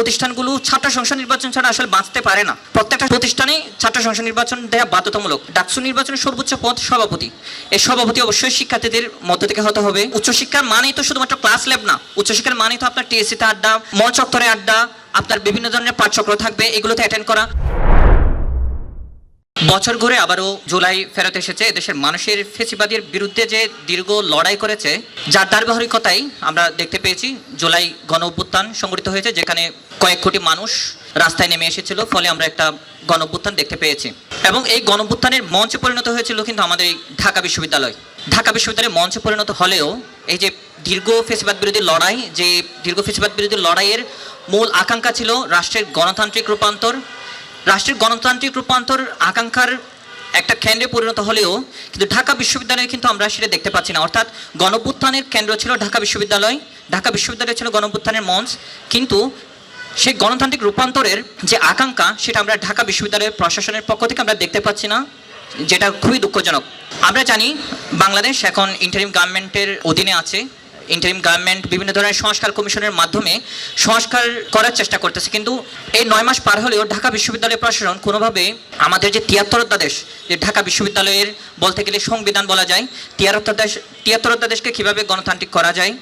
প্রতিষ্ঠানগুলো ছাত্র সংসদ নির্বাচন ছাড়া আসলে বাঁচতে পারে না। প্রত্যেকটা প্রতিষ্ঠানে ছাত্র সংসদ নির্বাচন দেওয়া বাধ্যতামূলক। ডাকসু নির্বাচনের সর্বোচ্চ পদ সভাপতি। এই সভাপতি অবশ্যই শিক্ষার্থীদের মধ্য থেকে হতে হবে। উচ্চশিক্ষার মানেই তো শুধুমাত্র ক্লাস ল্যাব না। উচ্চশিক্ষার মানেই তো আপনার টিএসসিতে আড্ডা মঞ্চ চত্বরে আড্ডা, আপনার বিভিন্ন ধরনের পাঠচক্র থাকবে, এগুলোতে অ্যাটেন্ড করা। বছর ঘুরে আবারও জুলাই ফেরত এসেছে দেশের মানুষের ফেসিবাদের বিরুদ্ধে যে দীর্ঘ লড়াই করেছে, যার ধারাবাহিকতাই আমরা দেখতে পেয়েছি। জুলাই গণ অভ্যুত্থান সংগঠিত হয়েছে, যেখানে কয়েক কোটি মানুষ রাস্তায় নেমে এসেছিল, ফলে আমরা একটা গণ অভ্যুত্থান দেখতে পেয়েছি। এবং এই গণ অভ্যুত্থানের মঞ্চে পরিণত হয়েছিল কিন্তু আমাদের এই ঢাকা বিশ্ববিদ্যালয়। ঢাকা বিশ্ববিদ্যালয়ের মঞ্চে পরিণত হলেও এই যে দীর্ঘ ফেসিবাদ বিরোধী লড়াই, যে দীর্ঘ ফেসিবাদ বিরোধী লড়াইয়ের মূল আকাঙ্ক্ষা ছিল রাষ্ট্রের গণতান্ত্রিক রূপান্তর রাষ্ট্রের গণতান্ত্রিক রূপান্তর আকাঙ্ক্ষার একটা কেন্দ্রে পরিণত হলেও কিন্তু ঢাকা বিশ্ববিদ্যালয়ে কিন্তু আমরা সেটা দেখতে পাচ্ছি না। অর্থাৎ গণভ্যুত্থানের কেন্দ্র ছিল ঢাকা বিশ্ববিদ্যালয় ঢাকা বিশ্ববিদ্যালয় ছিল গণভ্যুত্থানের মঞ্চ, কিন্তু সেই গণতান্ত্রিক রূপান্তরের যে আকাঙ্ক্ষা সেটা আমরা ঢাকা বিশ্ববিদ্যালয়ের প্রশাসনের পক্ষ থেকে আমরা দেখতে পাচ্ছি না, যেটা খুবই দুঃখজনক। আমরা জানি বাংলাদেশ এখন ইন্টারিম গভর্নমেন্টের অধীনে আছে। ইন্টারিম গভর্নমেন্ট বিভিন্ন ধরনের সংস্কার কমিশনের মাধ্যমে সংস্কার করার চেষ্টা করতেছে। কিন্তু এই নয় মাস পার হলেও ঢাকা বিশ্ববিদ্যালয় প্রশাসন কোনোভাবে আমাদের যে তিয়াত্তর অধ্যাদেশ, যে ঢাকা বিশ্ববিদ্যালয়ের বলতে গেলে সংবিধান বলা যায়, তিয়াত্তর অধ্যাদেশ, তিয়াত্তর অধ্যাদেশকে কীভাবে গণতান্ত্রিক করা যায়,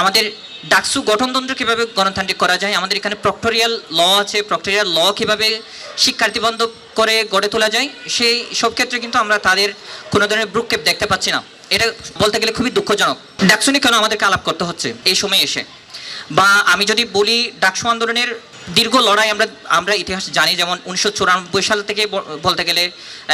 আমাদের ডাকসু গঠনতন্ত্র কীভাবে গণতান্ত্রিক করা যায়, আমাদের এখানে প্রক্টোরিয়াল ল আছে প্রক্টোরিয়াল ল কীভাবে শিক্ষার্থীবন্ধ করে গড়ে তোলা যায়, সেই সব ক্ষেত্রে কিন্তু আমরা তাদের কোনো ধরনের ব্রুক্ষেপ দেখতে পাচ্ছি না। এটা বলতে গেলে খুবই দুঃখজনক। ডাকসু নিয়ে কেন আমাদেরকে আলাপ করতে হচ্ছে? এই সময় এসে। বা আমি যদি বলি, ডাকসু আন্দোলনের দীর্ঘ লড়াই আমরা আমরা ইতিহাস জানি, যেমন উনিশশো চুরানব্বই সাল থেকে বলতে গেলে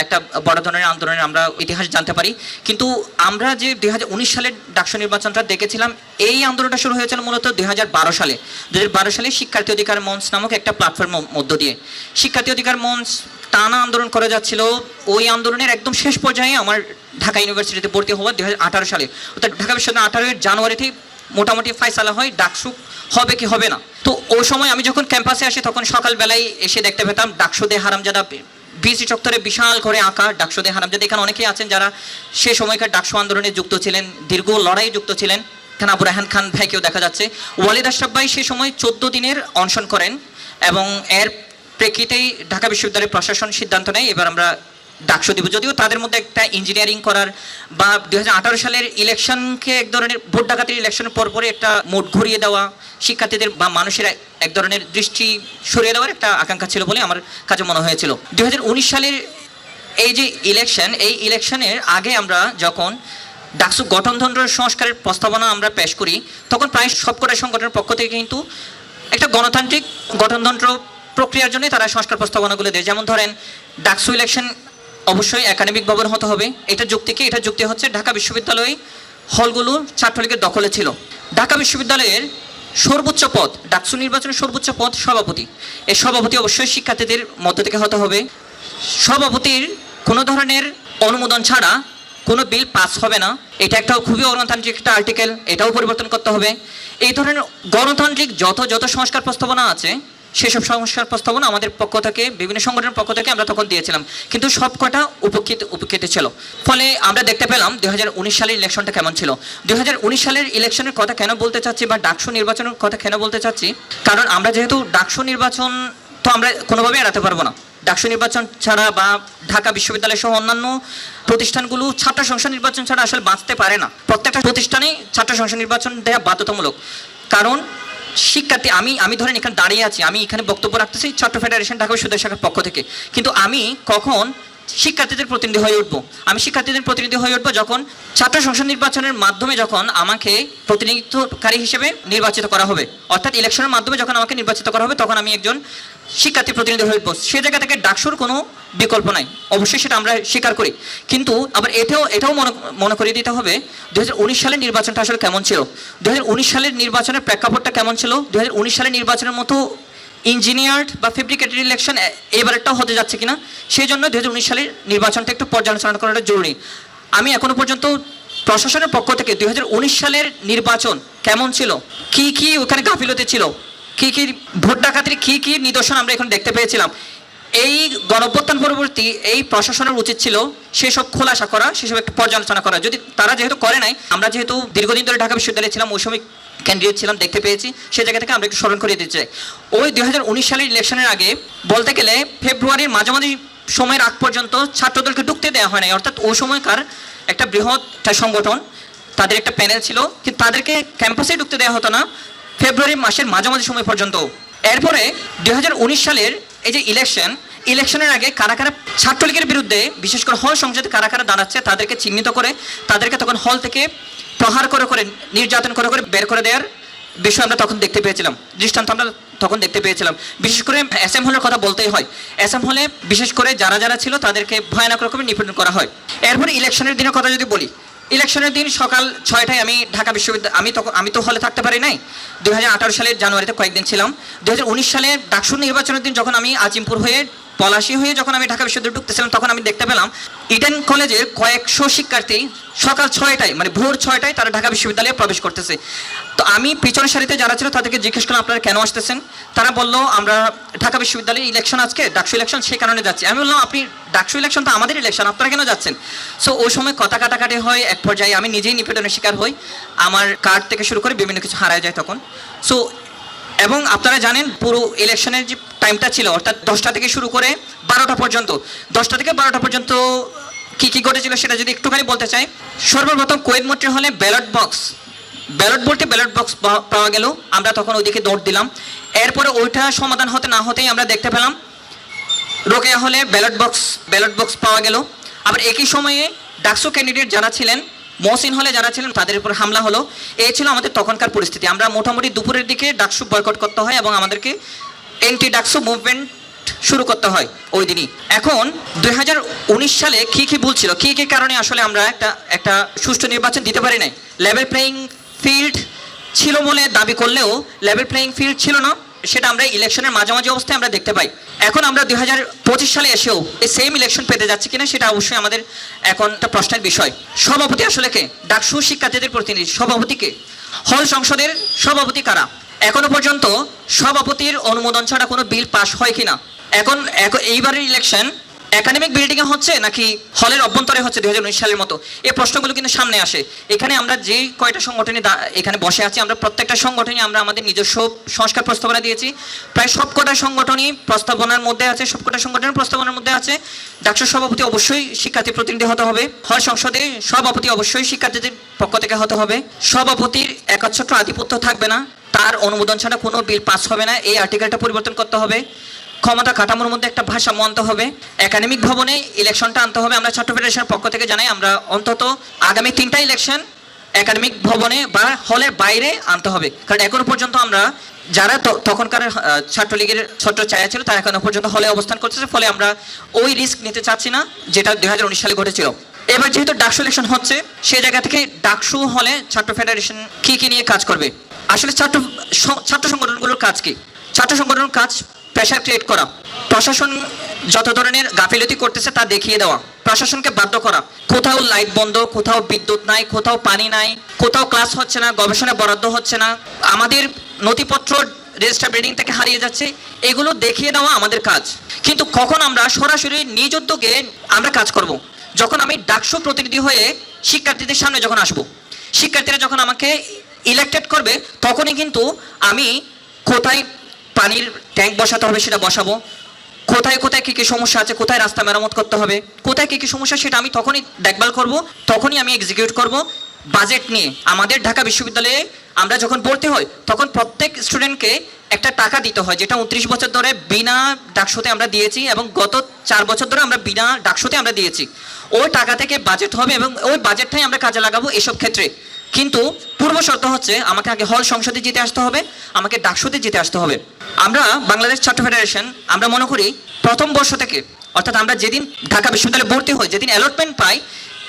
একটা বড় ধরনের আন্দোলনের আমরা ইতিহাস জানতে পারি। কিন্তু আমরা যে দুই হাজার উনিশ সালের ডাকসু নির্বাচনটা দেখেছিলাম, এই আন্দোলনটা শুরু হয়েছিল মূলত দুই হাজার বারো সালে। দু হাজার বারো সালে শিক্ষার্থী অধিকার মঞ্চ নামক একটা প্ল্যাটফর্মের মধ্য দিয়ে। শিক্ষার্থী অধিকার মঞ্চ টানা আন্দোলন করা যাচ্ছিল। ওই আন্দোলনের একদম শেষ পর্যায়ে আমার ঢাকা ইউনিভার্সিটিতে ভর্তি হওয়া দুই হাজার সালে। অর্থাৎ ঢাকা বিশ্ববিদ্যালয় আঠারোই জানুয়ারিতেই মোটামুটি ফাইসালা হয়, ডাকসু হবে কি হবে না। তো ওই সময় আমি যখন ক্যাম্পাসে আসি, তখন সকালবেলায় এসে দেখতে পেতাম ডাকসুদে হারামজাদা বিসি চত্বরে বিশাল করে আঁকা ডাকসুদে হারামজাদা। এখানে অনেকেই আছেন যারা সে সময়কার ডাকসু আন্দোলনে যুক্ত ছিলেন, দীর্ঘ লড়াই যুক্ত ছিলেন। এখানে আবু রাহান খান ভাইকেও দেখা যাচ্ছে। ওয়ালিদ আশরাফ ভাই সে সময় চোদ্দ দিনের অনশন করেন এবং এর প্রেক্ষিতেই ঢাকা বিশ্ববিদ্যালয়ের প্রশাসন সিদ্ধান্ত নেয়। এবার আমরা ডাকসু দিব। যদিও তাদের মধ্যে একটা ইঞ্জিনিয়ারিং করার বা দু হাজার আঠারো সালের ইলেকশনকে এক ধরনের ভোট ডাকাতির ইলেকশনের পরপরই একটা মোট ঘুরিয়ে দেওয়া, শিক্ষার্থীদের বা মানুষের এক- এক ধরনের দৃষ্টি সরিয়ে দেওয়ার একটা আকাঙ্ক্ষা ছিল বলে আমার কাছে মনে হয়েছিল। দু হাজার উনিশ সালের এই যে ইলেকশন এই ইলেকশনের আগে আমরা যখন ডাকসু গঠনতন্ত্র সংস্কারের প্রস্তাবনা আমরা পেশ করি, তখন প্রায় সবকটা সংগঠনের পক্ষ থেকে কিন্তু একটা গণতান্ত্রিক গঠনতন্ত্র প্রক্রিয়ার জন্যই তারা সংস্কার প্রস্তাবনাগুলো দেয়। যেমন ধরেন, ডাকসু ইলেকশন অবশ্যই একাডেমিক ভবন হতে হবে। এটা যুক্তি কি? এটা যুক্তি হচ্ছে ঢাকা বিশ্ববিদ্যালয়ে হলগুলো ছাত্রলীগের দখলে ছিল। ঢাকা বিশ্ববিদ্যালয়ের সর্বোচ্চ পদ, ডাকসু নির্বাচনের সর্বোচ্চ পদ সভাপতি। এই সভাপতি অবশ্যই শিক্ষার্থীদের মধ্য থেকে হতে হবে। সভাপতির কোনো ধরনের অনুমোদন ছাড়া কোনো বিল পাস হবে না। এটা একটা খুবই গণতান্ত্রিক একটা আর্টিকেল এটাও পরিবর্তন করতে হবে। এই ধরনের গণতান্ত্রিক যত যত সংস্কার প্রস্তাবনা আছে সেসব সংস্কার প্রস্তাবনা আমাদের পক্ষ থেকে, বিভিন্ন সংগঠনের পক্ষ থেকে আমরা তখন দিয়েছিলাম। কিন্তু সব কটা উপেক্ষিত উপেক্ষিত ছিল। ফলে আমরা দেখতে পেলাম দুই হাজার উনিশ সালের ইলেকশনটা কেমন ছিল। দু হাজার উনিশ সালের ইলেকশনের কথা কেন বলতে চাচ্ছি বা ডাকসু নির্বাচনের কথা কেন বলতে চাচ্ছি? কারণ আমরা যেহেতু ডাকসু নির্বাচন তো আমরা কোনোভাবেই এড়াতে পারব না। ডাকসু নির্বাচন ছাড়া বা ঢাকা বিশ্ববিদ্যালয় সহ অন্যান্য প্রতিষ্ঠানগুলো ছাত্র সংসদ নির্বাচন ছাড়া আসলে বাঁচতে পারে না। প্রত্যেকটা প্রতিষ্ঠানেই ছাত্র সংসদ নির্বাচন দেওয়া বাধ্যতামূলক। কারণ শিক্ষার্থী, আমি আমি ধরেন এখানে দাঁড়িয়ে আছি, আমি এখানে বক্তব্য রাখতেছি ছাত্র ফেডারেশন ঢাকা বিশ্ববিদ্যালয় শাখার পক্ষ থেকে। কিন্তু আমি কখন শিক্ষার্থীদের প্রতিনিধি হয়ে উঠবো। আমি শিক্ষার্থীদের প্রতিনিধি হয়ে উঠবো যখন ছাত্র সংসদ নির্বাচনের মাধ্যমে যখন আমাকে প্রতিনিধিত্বকারী হিসেবে নির্বাচিত করা হবে। অর্থাৎ ইলেকশনের মাধ্যমে যখন আমাকে নির্বাচিত করা হবে, তখন আমি একজন শিক্ষার্থী প্রতিনিধি হয়ে উঠবো। সে জায়গা থেকে ডাকসুর কোনো বিকল্প নাই। অবশ্যই সেটা আমরা স্বীকার করি। কিন্তু আবার এটাও এটাও মনে মনে করিয়ে দিতে হবে দু হাজার উনিশ সালের নির্বাচনটা আসলে কেমন ছিল? দুই হাজার উনিশ সালের নির্বাচনের প্রেক্ষাপটটা কেমন ছিল? দুই হাজার উনিশ সালের নির্বাচনের মতো ইঞ্জিনিয়ার্ড বা ফেব্রিকেটেড ইলেকশন এবারটাও হতে যাচ্ছে কিনা, সেই জন্য দুই হাজার উনিশ সালের নির্বাচনটা একটু পর্যালোচনা করাটা জরুরি। আমি এখনও পর্যন্ত প্রশাসনের পক্ষ থেকে দুই হাজার উনিশ সালের নির্বাচন কেমন ছিল? কি কি ওখানে গাফিলতি ছিল? কি কি ভোট ডাকাতির কি কি নিদর্শন আমরা এখন দেখতে পেয়েছিলাম? এই গণঅভ্যুত্থান পরবর্তী এই প্রশাসনের উচিত ছিল সেসব খোলাসা করা, সেসব একটু পর্যালোচনা করা। যদি তারা যেহেতু করে নাই, আমরা যেহেতু দীর্ঘদিন ধরে ঢাকা বিশ্ববিদ্যালয়ে ছিলাম, ওই সময় ক্যান্ডিডেট ছিলাম, দেখতে পেয়েছি। সে জায়গা থেকে আমরা একটু স্মরণ করিয়ে দিতে চাই। ওই দুই হাজার উনিশ সালের ইলেকশনের আগে বলতে গেলে ফেব্রুয়ারির মাঝামাঝি সময়ের আগ পর্যন্ত ছাত্রদলকে ঢুকতে দেওয়া হয় নাই। অর্থাৎ ওই সময়কার একটা বৃহৎ একটা সংগঠন, তাদের একটা প্যানেল ছিল, কিন্তু তাদেরকে ক্যাম্পাসে ঢুকতে দেওয়া হতো না ফেব্রুয়ারি মাসের মাঝামাঝি সময় পর্যন্ত। এরপরে দুই হাজার উনিশ সালের এই যে ইলেকশন, ইলেকশনের আগে কারা কারা ছাত্রলীগের বিরুদ্ধে, বিশেষ করে হল সংসদে কারা কারা দাঁড়াচ্ছে, তাদেরকে চিহ্নিত করে তাদেরকে তখন হল থেকে প্রহার করে করে, নির্যাতন করে করে বের করে দেওয়ার বিষয় আমরা তখন দেখতে পেয়েছিলাম। দৃষ্টান্ত আমরা তখন দেখতে পেয়েছিলাম। বিশেষ করে এস এম হলের কথা বলতেই হয়। এস এম হলে বিশেষ করে যারা যারা ছিল তাদেরকে ভয়ানক রকমের নিপীড়ন করা হয়। এরপরে ইলেকশনের দিনের কথা যদি বলি ইলেকশনের দিন সকাল ছয়টায় আমি ঢাকা বিশ্ববিদ্যালয়, আমি তখন, আমি তো হলে থাকতে পারি নাই। দু হাজার আঠারো সালের জানুয়ারিতে কয়েকদিন ছিলাম। দুই হাজার উনিশ সালে ডাকসুর নির্বাচনের দিন যখন আমি আজিমপুর হয়ে, পলাশি হয়ে যখন আমি ঢাকা বিশ্ববিদ্যালয় ঢুকতেছিলাম, তখন আমি দেখতে পেলাম ইডেন কলেজের কয়েকশো শিক্ষার্থী সকাল ছয়টায় মানে ভোর ছয়টায় তারা ঢাকা বিশ্ববিদ্যালয়ে প্রবেশ করতেছে। তো আমি পিছনের সারিতে যারা ছিল তাদেরকে জিজ্ঞেস করলাম, আপনারা কেন আসতেছেন? তারা বলল, আমরা ঢাকা বিশ্ববিদ্যালয়ে ইলেকশন আজকে, ডাকসু ইলেকশন সেই কারণে যাচ্ছি। আমি বললাম, আপনি ডাকসু ইলেকশন তো আমাদের ইলেকশন আপনারা কেন যাচ্ছেন? সো ওই সময় কথা কাটাকাটি হয় এক পর্যায়ে, আমি নিজেই নিপীড়নের শিকার হই। আমার কার্ড থেকে শুরু করে বিভিন্ন কিছু হারায় যায় তখন। সো এবং আপনারা জানেন, পুরো ইলেকশনের যে টাইমটা ছিল, অর্থাৎ দশটা থেকে শুরু করে বারোটা পর্যন্ত, দশটা থেকে বারোটা পর্যন্ত কী কী ঘটেছিল সেটা যদি একটুখানি বলতে চাই, সর্বপ্রথম কোয়েদ মন্ত্রী হলে ব্যালট বক্স ব্যালট বলতে ব্যালট বক্স পাওয়া গেল। আমরা তখন ওইদিকে দৌড় দিলাম। এরপরে ওইটা সমাধান হতে না হতেই আমরা দেখতে পেলাম, রোকেয়া হলে ব্যালট বক্স ব্যালট বক্স পাওয়া গেল। আবার একই সময়ে ডাকসু ক্যান্ডিডেট যারা ছিলেন, মহসিন হলে যারা ছিলেন, তাদের উপর হামলা হলো। এই ছিল আমাদের তখনকার পরিস্থিতি। আমরা মোটামুটি দুপুরের দিকে ডাকসু বয়কট করতে হয় এবং আমাদেরকে এন্টি ডাকসু মুভমেন্ট শুরু করতে হয় ওই দিনই। এখন দু হাজার উনিশ সালে কি কি ভুল ছিল? কি কি কারণে আসলে আমরা একটা একটা সুষ্ঠু নির্বাচন দিতে পারি নাই? লেভেল প্লেয়িং ফিল্ড ছিল বলে দাবি করলেও লেভেল প্লেয়িং ফিল্ড ছিল না। সেটা আমরা ইলেকশনের মাঝামাঝি অবস্থায় আমরা দেখতে পাই। এখন আমরা দুই হাজার পঁচিশ সালে এসেও এই সেম ইলেকশন পেতে যাচ্ছি কিনা সেটা অবশ্যই আমাদের এখন একটা প্রশ্নের বিষয়। সভাপতি আসলে কে? ডাকসু শিক্ষার্থীদের প্রতিনিধি। সভাপতিকে হল সংসদের সভাপতি কারা? এখনও পর্যন্ত সভাপতির অনুমোদন ছাড়া কোনো বিল পাস হয় কিনা? এখন এইবারের ইলেকশন একাডেমিক বিল্ডিং এ হচ্ছে নাকি হলের অভ্যন্তরে হচ্ছে দু হাজার উনিশ সালের মতো? এই প্রশ্নগুলো কিন্তু সামনে আসে। এখানে আমরা যে কয়টা সংগঠনে এখানে বসে আছি, আমরা প্রত্যেকটা সংগঠনে আমরা আমাদের নিজস্ব সংস্কার প্রস্তাবনা দিয়েছি। প্রায় সবকটা সংগঠনই প্রস্তাবনার মধ্যে আছে, সবকটা সংগঠনের প্রস্তাবনার মধ্যে আছে। ডাকসু সভাপতি অবশ্যই শিক্ষার্থী প্রতিনিধি হতে হবে। হল সংসদে সভাপতি অবশ্যই শিক্ষার্থীদের পক্ষ থেকে হতে হবে। সভাপতির একচ্ছত্র আধিপত্য থাকবে না। তার অনুমোদন ছাড়া কোনো বিল পাস হবে না। এই আর্টিকেলটা পরিবর্তন করতে হবে। ক্ষমতা কাঠামোর মধ্যে একটা ভারসাম্য আনতে হবে। একাডেমিক ভবনে ইলেকশনটা আনতে হবে। আমরা ছাত্র ফেডারেশনের পক্ষ থেকে জানাই, আমরা অন্তত আগামী তিনটা ইলেকশন একাডেমিক ভবনে বা হলের বাইরে আনতে হবে। কারণ এখনও পর্যন্ত আমরা যারা তখনকার ছাত্রলীগের ছোট্ট ছায়া ছিল, তারা এখনও পর্যন্ত হলে অবস্থান করতেছে। ফলে আমরা ওই রিস্ক নিতে চাচ্ছি না, যেটা দুই হাজার উনিশ সালে ঘটেছিল। এবার যেহেতু ডাকসু ইলেকশন হচ্ছে সেই জায়গা থেকে ডাকসু হলে ছাত্র ফেডারেশন কি কি নিয়ে কাজ করবে? আসলে ছাত্র ছাত্র সংগঠনগুলোর কাজ কি? ছাত্র সংগঠনের কাজ প্রেশার ক্রিয়েট করা। প্রশাসন যত ধরনের গাফিলতি করতেছে তা দেখিয়ে দেওয়া। প্রশাসনকে বাধ্য করা। কোথাও লাইট বন্ধ, কোথাও বিদ্যুৎ নাই, কোথাও পানি নাই, কোথাও ক্লাস হচ্ছে না গবেষণা বরাদ্দ হচ্ছে না। আমাদের নথিপত্র রেজিস্টার বিল্ডিং থেকে হারিয়ে যাচ্ছে, এগুলো দেখিয়ে দেওয়া আমাদের কাজ। কিন্তু কখন আমরা সরাসরি নিজ উদ্যোগে আমরা কাজ করব। যখন আমি ডাকসু প্রতিনিধি হয়ে শিক্ষার্থীদের সামনে যখন আসব, শিক্ষার্থীরা যখন আমাকে ইলেক্টেড করবে, তখনই কিন্তু আমি কোথায় পানির ট্যাঙ্ক বসাতে হবে, সেটা বসাবো। কোথায় কোথায় কী কী সমস্যা আছে, কোথায় রাস্তা মেরামত করতে হবে, কোথায় কী কী সমস্যা, সেটা আমি তখনই দেখভাল করব, তখনই আমি এক্সিকিউট করব বাজেট নিয়ে। আমাদের ঢাকা বিশ্ববিদ্যালয়ে আমরা যখন ভর্তি হই তখন প্রত্যেক স্টুডেন্টকে একটা টাকা দিতে হয়, যেটা উনত্রিশ বছর ধরে বিনা ডাকশোতে আমরা দিয়েছি এবং গত চার বছর ধরে আমরা বিনা ডাকশোতে আমরা দিয়েছি। ওই টাকা থেকে বাজেট হবে এবং ওই বাজেটটাই আমরা কাজে লাগাবো এসব ক্ষেত্রে। কিন্তু পূর্ব শর্ত হচ্ছে আমাকে আগে হল সংসদে যেতে আসতে হবে, আমাকে ডাকসুতে যেতে আসতে হবে। আমরা বাংলাদেশ ছাত্র ফেডারেশন, আমরা মনে করি প্রথম বর্ষ থেকে, অর্থাৎ আমরা যেদিন ঢাকা বিশ্ববিদ্যালয়ে ভর্তি হই, যেদিন অ্যালটমেন্ট পাই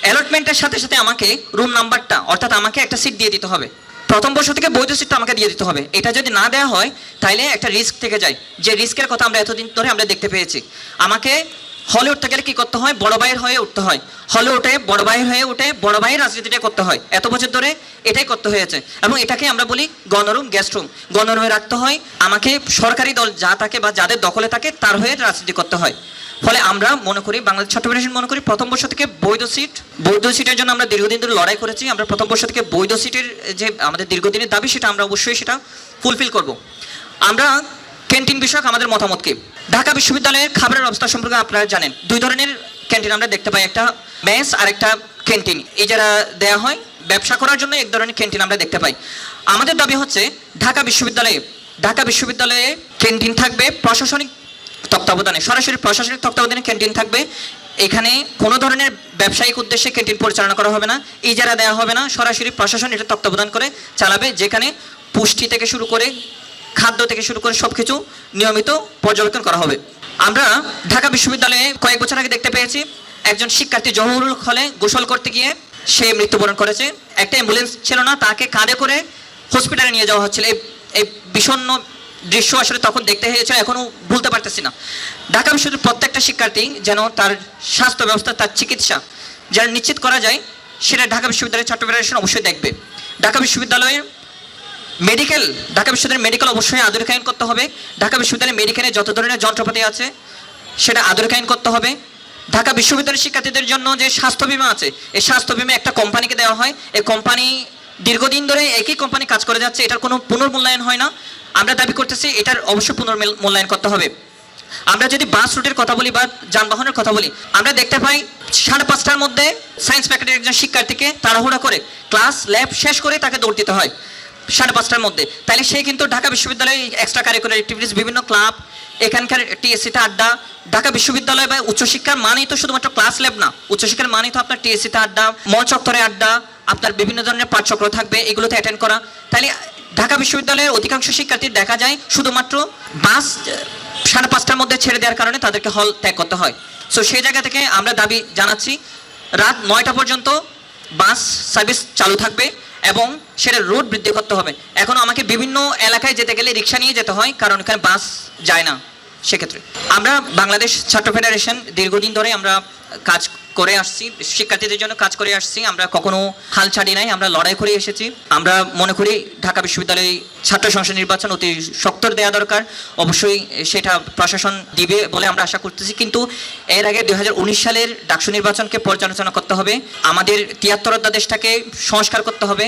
অ্যালটমেন্টের সাথে সাথে আমাকে রুম নাম্বারটা অর্থাৎ আমাকে একটা সিট দিয়ে দিতে হবে। প্রথম বর্ষ থেকে বৈধ সিটটা আমাকে দিয়ে দিতে হবে। এটা যদি না দেওয়া হয় তাহলে একটা রিস্ক থেকে যায়। যে রিস্কের কথা আমরা এতদিন ধরে আমরা দেখতে পেয়েছি। আমাকে হলে উঠতে গেলে কি করতে হয়? বড় ভাইয়ের হয়ে উঠতে হয়। হলে উঠে বড় ভাইয়ের হয়ে উঠে বড় ভাইয়ের রাজনীতিটা করতে হয়। এত বছর ধরে এটাই করতে হয়েছে। এবং এটাকে আমরা বলি গণরুম গেস্ট রুম গণরুমে রাখতে হয়, আমাকে সরকারি দল যা থাকে বা যাদের দখলে থাকে, তার হয়ে রাজনীতি করতে হয়। ফলে আমরা মনে করি, বাংলাদেশ ছাত্র ফেডারেশন মনে করি, প্রথম বর্ষ থেকে বৈধ সিট, বৈধ সিটের জন্য আমরা দীর্ঘদিন ধরে লড়াই করেছি। আমরা প্রথম বর্ষ থেকে বৈধ সিটের যে আমাদের দীর্ঘদিনের দাবি, সেটা আমরা অবশ্যই সেটা ফুলফিল করব। আমরা ক্যান্টিন বিষয়ক আমাদের মতামত কি? ঢাকা বিশ্ববিদ্যালয়ের খাবারের অবস্থা সম্পর্কে আপনারা জানেন। দুই ধরনের ক্যান্টিন আমরা দেখতে পাই। একটা মেস আর একটা ক্যান্টিন। এই যারা দেয়া হয়, ব্যবসা করার জন্য এক ধরনের ক্যান্টিন আমরা দেখতে পাই। আমাদের দাবি হচ্ছে, ঢাকা বিশ্ববিদ্যালয়ে ঢাকা বিশ্ববিদ্যালয়ে ক্যান্টিন থাকবে প্রশাসনিক তত্ত্বাবধানে। সরাসরি প্রশাসনিক তত্ত্বাবধানে ক্যান্টিন থাকবে। এখানে কোনো ধরনের ব্যবসায়িক উদ্দেশ্যে ক্যান্টিন পরিচালনা করা হবে না। ইজারা দেওয়া হবে না, সরাসরি প্রশাসন এটা তত্ত্বাবধান করে চালাবে, যেখানে পুষ্টি থেকে শুরু করে খাদ্য থেকে শুরু করে সব কিছু নিয়মিত পর্যবেক্ষণ করা হবে। আমরা ঢাকা বিশ্ববিদ্যালয়ে কয়েক বছর আগে দেখতে পেয়েছি, একজন শিক্ষার্থী জহুরুল হলে গোসল করতে গিয়ে সে মৃত্যুবরণ করেছে। একটা অ্যাম্বুলেন্স ছিল না, তাকে কাঁধে করে হসপিটালে নিয়ে যাওয়া হচ্ছিল। এই বিষণ্ণ দৃশ্য আসলে তখন দেখতে হয়েছিল এখনও ভুলতে পারতেছি না। ঢাকা বিশ্ববিদ্যালয়ের প্রত্যেকটা শিক্ষার্থী যেন তার স্বাস্থ্য ব্যবস্থা, তার চিকিৎসা যেন নিশ্চিত করা যায়, সেটা ঢাকা বিশ্ববিদ্যালয়ের ছাত্র ফেডারেশন অবশ্যই দেখবে। ঢাকা বিশ্ববিদ্যালয়ের মেডিকেল ঢাকা বিশ্ববিদ্যালয়ের মেডিকেল অবশ্যই আধুনিকায়ন করতে হবে। ঢাকা বিশ্ববিদ্যালয়ের মেডিকেলে যত ধরনের যন্ত্রপাতি আছে, সেটা আধুনিকায়ন করতে হবে। ঢাকা বিশ্ববিদ্যালয়ের শিক্ষার্থীদের জন্য যে স্বাস্থ্য বিমা আছে, এই স্বাস্থ্য বিমা একটা কোম্পানিকে দেওয়া হয়। এই কোম্পানি দীর্ঘদিন ধরে একই কোম্পানি কাজ করে যাচ্ছে, এটার কোনো পুনর্মূল্যায়ন হয় না। আমরা দাবি করতেছি, এটার অবশ্যই পুনর্মূল্যায়ন করতে হবে। আমরা যদি বাস রুটের কথা বলি বা যানবাহনের কথা বলি, আমরা দেখতে পাই সাড়ে পাঁচটার মধ্যে সায়েন্স প্যাকেটের একজন শিক্ষার্থীকে তাড়াহুড়া করে ক্লাস ল্যাব শেষ করে তাকে দৌড় দিতে হয়। সাড়ে পাঁচটার মধ্যে। তাহলে সে কিন্তু ঢাকা বিশ্ববিদ্যালয়ে এক্সট্রা কারিকুলার অ্যাক্টিভিটিস বিভিন্ন ক্লাব এখানকার টিএসসিতে আড্ডা, ঢাকা বিশ্ববিদ্যালয় বা উচ্চশিক্ষার মানেই তো শুধুমাত্র ক্লাস ল্যাব না, উচ্চশিক্ষার মানেই তো আপনার টিএসসিতে আড্ডা, মঞ্চ চত্বরে আড্ডা, আপনার বিভিন্ন ধরনের পাঠচক্র থাকবে, এগুলোতে অ্যাটেন্ড করা। তাহলে ঢাকা বিশ্ববিদ্যালয়ের অধিকাংশ শিক্ষার্থী দেখা যায় শুধুমাত্র বাস সাড়ে পাঁচটার মধ্যে ছেড়ে দেওয়ার কারণে তাদেরকে হল ত্যাগ করতে হয়। সো সেই জায়গা থেকে আমরা দাবি জানাচ্ছি, রাত নয়টা পর্যন্ত বাস সার্ভিস চালু থাকবে। এবং সেটা রুট বৃদ্ধি করতে হবে। এখন আমাকে বিভিন্ন এলাকায় যেতে গেলে রিক্সা নিয়ে যেতে হয়, কারণ এখানে বাস যায় না সেক্ষেত্রে। আমরা বাংলাদেশ ছাত্র ফেডারেশন দীর্ঘদিন ধরে আমরা কাজ করে আসছি, শিক্ষার্থীদের জন্য কাজ করে আসছি। আমরা কখনো হাল ছাড়ি নাই, আমরা লড়াই করে এসেছি। আমরা মনে করি ঢাকা বিশ্ববিদ্যালয়ে ছাত্র সংসদ নির্বাচন অতি শক্তর দেওয়া দরকার। অবশ্যই সেটা প্রশাসন দিবে বলে আমরা আশা করতেছি। কিন্তু এর আগে দু হাজার উনিশ সালের ডাকসু নির্বাচনকে পর্যালোচনা করতে হবে। আমাদের তিয়াত্তর অধ্যাদেশটাকে সংস্কার করতে হবে।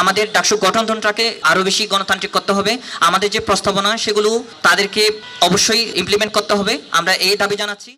আমাদের ডাকসু গঠনতন্ত্রকে আরও বেশি গণতান্ত্রিক করতে হবে। আমাদের যে প্রস্তাবনা, সেগুলো তাদেরকে অবশ্যই ইমপ্লিমেন্ট করতে হবে। আমরা এই দাবি জানাচ্ছি।